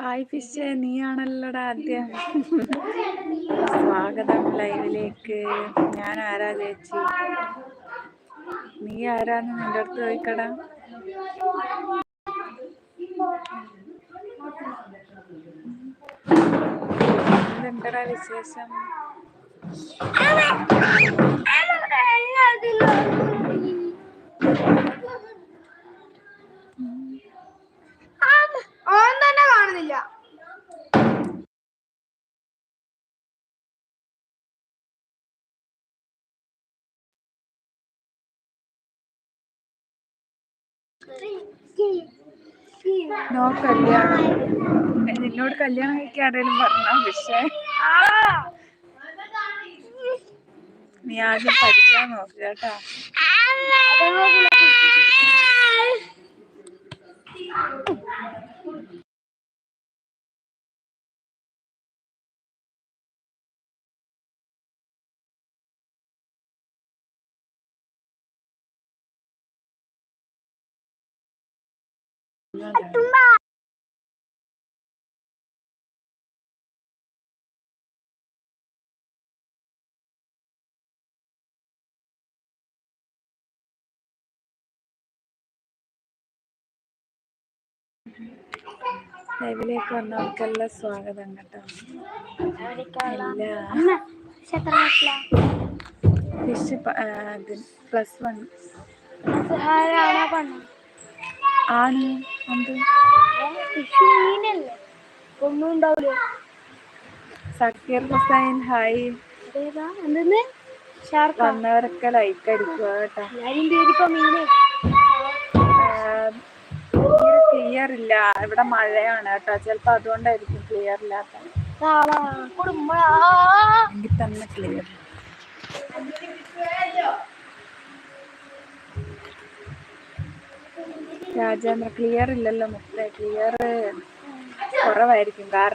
Hi fish നീയാണല്ലോടാ ആദ്യം? സ്വാഗതം ലൈവിലേക്ക്. ഞാൻ ആരാ ചേച്ചി? നീ ആരാന്ന് നിന്റെ അടുത്ത് ചോദിക്കടാ എന്തെന്തടാ വിശേഷം ഓൻ നോ കല്യാണം. നിന്നോട് കല്യാണം കഴിക്കാൻ ആരെങ്കിലും പറഞ്ഞ പക്ഷേ. നീ ആദ്യം പഠിക്കാൻ നോക്കുക കേട്ടോ. ലൈവിലേക്ക് വന്നവർക്കെല്ലാം സ്വാഗതം കേട്ടോ. Fish plus one. ആണ്. സക്കീർ ഹുസൈൻ ഹായ്. വന്നവരൊക്കെ ലൈക്ക് അടിക്കുക കേട്ടോ. ക്ലിയർ ഇല്ല. ഇവിടെ മഴയാണ് കേട്ടോ. ചിലപ്പോ അതുകൊണ്ടായിരിക്കും ക്ലിയർ ഇല്ലാത്ത എങ്കിൽ തന്നെ ക്ലിയർ രാജേന്ദ്ര ക്ലിയർ ഇല്ലല്ലോ മുത്തേ ക്ലിയർ കുറവായിരിക്കും. കാരണം